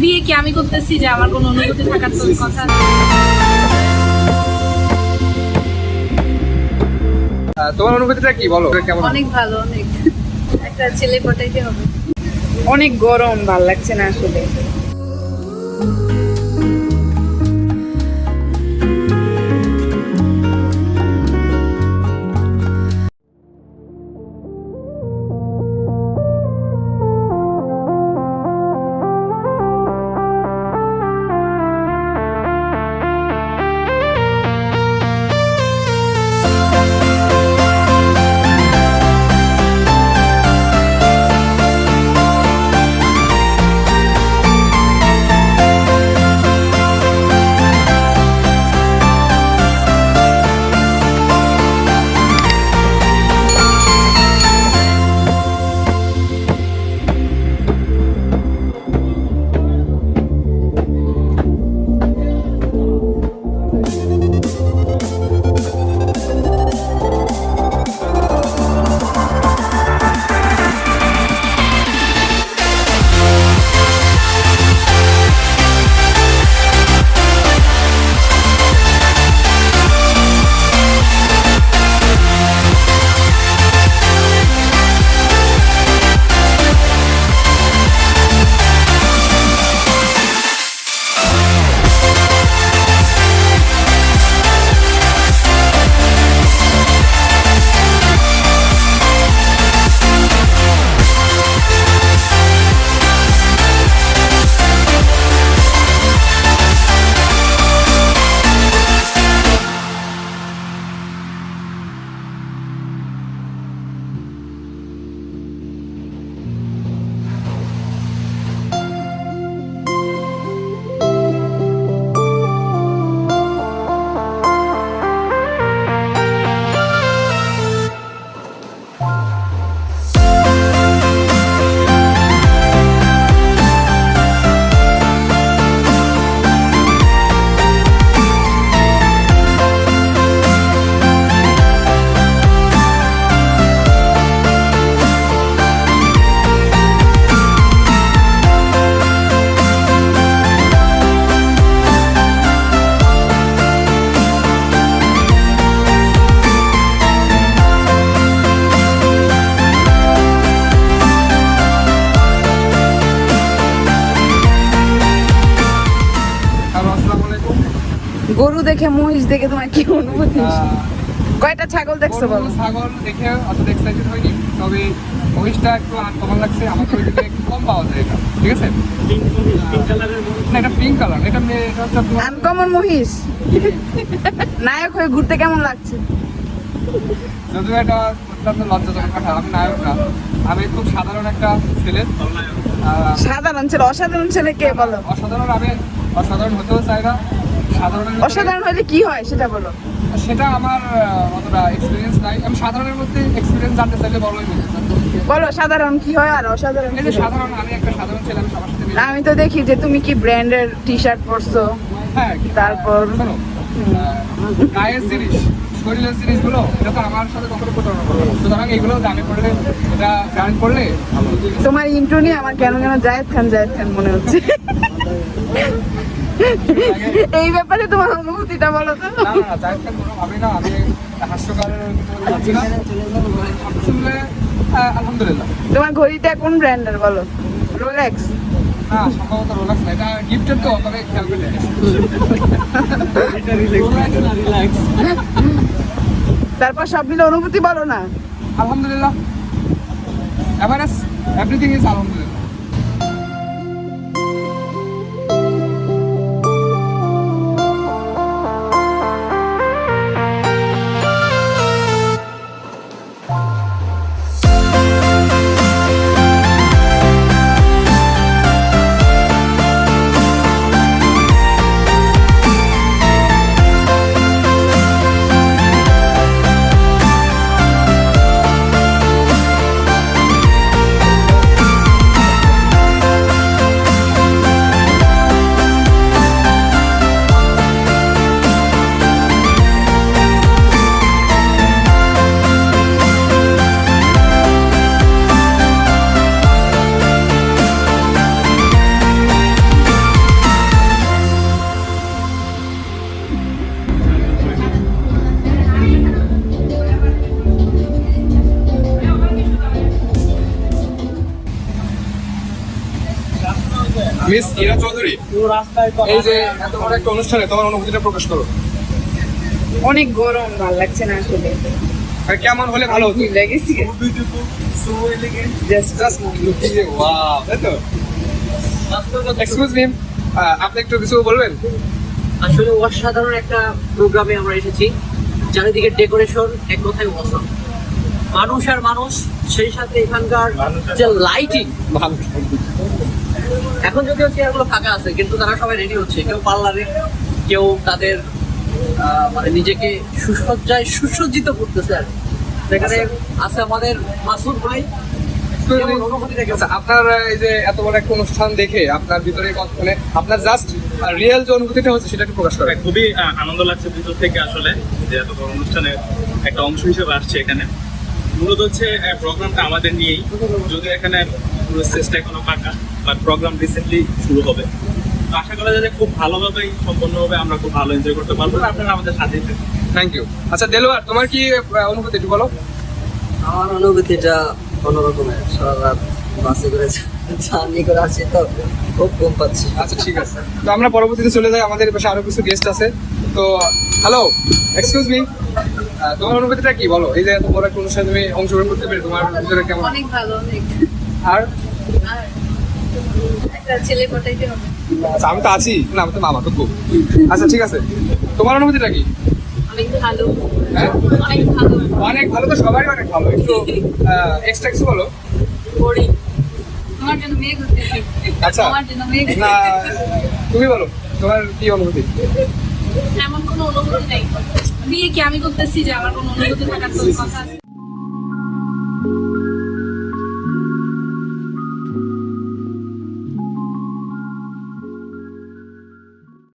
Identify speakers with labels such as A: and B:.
A: বিয়ে কি আমি করতেছি যে আমার কোনো অনুভূতি থাকার তো কথা
B: আহ, তোমার অনুভূতিটা কি বলো? কেমন
A: অনেক ভালো অনেক। একটা ছেলে পটাইতে হবে।
C: অনেক গরম ভালো লাগছে না আসলে। দেখে মহিষ দেখে তোমার কি অনুভূতি? কয়টা ছাগল দেখছ বলো?
B: ছাগল দেখে অত এক্সাইটেড হয়নি তবে মহিষটা একটু আনকমন লাগছে আমাকে ওইদিকে একটু কম পাওয়া যায় এটা ঠিক আছে? না এটা পিঙ্ক কালার এটা
C: আনকমন মহিষ? নায়ক হয়ে ঘুরতে কেমন লাগছে?
B: যদিও এটা অত্যন্ত লজ্জাজনক কথা আমি নায়ক না। আমি খুব সাধারণ একটা ছেলে।
C: সাধারণ ছেলে অসাধারণ ছেলে কে বলো?
B: অসাধারণ আমি অসাধারণ হতেও চাই না।
C: অসাধারণ হলে কি হয় সেটা বলো।
B: সেটা আমার অতটা এক্সপিরিয়েন্স নাই। আমি সাধারণের মধ্যে এক্সপিরিয়েন্স জানতে চাইলে বলতে
C: বলো সাধারণ কি হয় আর অসাধারণ
B: এই যে সাধারণ আমি একটা সাধারণ ছেলে আমি সবার সাথে
C: আমি তো দেখি যে তুমি কি ব্র্যান্ডের টি শার্ট পরছো।
B: হ্যাঁ
C: তারপর-
B: আহ, গায়ের জিনিস শরীরের জিনিসগুলো এটা তো আমার সাথে কখনো প্রতারণা করবে। সুতরাং এগুলো দামি করলে এটা ব্র্যান্ড করলে
C: তোমার ইন্ট্রো নিয়ে আমার কেন কেন জায়েদ খান জায়েদ খান মনে হচ্ছে। এই ব্যাপারে তোমার অনুভূতিটা বলো তো।
B: না না না কোনো ভাবে না আমি হাস্যকারের আলহামদুলিল্লাহ।
C: তোমার ঘড়িটা কোন ব্র্যান্ডের বলো? রোলেক্স
B: না সম্ভবত রোলাক্স না এটা গিফটের তো তবে খেয়াল।
C: তারপর সব মিলে অনুভূতি বলো না।
B: আলহামদুলিল্লাহ। এভারেজ এভরিথিং ইজ আলহামদুলিল্লাহ। মিস ইরা চৌধুরী এই যে এত বড় একটা অনুষ্ঠানে তোমার অনুভূতিটা প্রকাশ করো।
C: অনেক গরম ভালো লাগছে না আসলে।
B: আর কেমন হলে ভালো হতো?
C: লেগেছি।
B: এক্সকিউজ মি আপনি একটু কিছু বলবেন?
D: আসলে অসাধারণ একটা প্রোগ্রামে আমরা এসেছি। চারিদিকে ডেকোরেশন এক কথায় অসম মানুষ আর মানুষ সেই সাথে এখানকার যে লাইটিং এখন যদিও চেয়ারগুলো ফাঁকা আছে কিন্তু তারা সবাই রেডি হচ্ছে। কেউ পার্লারে কেউ তাদের মানে নিজেকে সুসজ্জায় সুসজ্জিত করতেছে আর কি। সেখানে আছে আমাদের মাসুদ ভাই।
B: আচ্ছা আপনার এই যে এত বড় একটা অনুষ্ঠান দেখে আপনার ভিতরে মানে আপনার জাস্ট রিয়েল যে অনুভূতিটা হচ্ছে সেটা একটু প্রকাশ করেন।
E: হ্যাঁ, খুবই আনন্দ লাগছে ভিতর থেকে আসলে যে এত বড় অনুষ্ঠানের একটা অংশ হিসেবে আসছে এখানে। মূলত হচ্ছে প্রোগ্রামটা আমাদের নিয়েই। যদিও এখানে পুরো স্টেজটা এখনও ফাঁকা বাট প্রোগ্রাম রিসেন্টলি শুরু হবে। তো আশা করা যায় যে খুব ভালোভাবেই সম্পন্ন হবে আমরা খুব ভালো এনজয় করতে পারব আপনারা আমাদের সাথেই থাকবেন
B: থ্যাংক ইউ আচ্ছা দেলোয়ার তোমার কি অনুভূতি একটু বলো।
D: আমার অনুভূতিটা অন্যরকমের সারা রাত বাসে করে জার্নি করে আসছি তো খুব কম পাচ্ছি।
B: আচ্ছা ঠিক আছে। তো আমরা পরবর্তীতে চলে যাই আমাদের পাশে আরও কিছু গেস্ট আছে। তো হ্যালো এক্সকিউজ মি তোমার অনুভূতিটা কি বলো? এই যে এত বড় একটা অনুষ্ঠানে তুমি অংশগ্রহণ করতে পেরে তোমার ভিতরে কেমন
A: অনেক ভালো অনেক।
B: আর? আচ্ছা আমি তো আছি। না আমি তো মামা তো আচ্ছা ঠিক আছে। তোমার অনুভূতিটা কি?
A: অনেক ভালো।
B: হ্যাঁ?
A: অনেক ভালো।
B: অনেক ভালো তো সবারই অনেক ভালো। একটু এক্সট্রা কিছু বলো।
A: বোরিং তোমার জন্য মেয়ে খুঁজতেছি।
B: আচ্ছা।
A: আমার জন্য মেয়ে
B: না তুমি বলো তোমার কি অনুভূতি?
A: এমন কোনো অনুভূতি নেই। বিয়ে কি আমি করতেছি যে আমার কোনো অনুভূতি থাকার কথা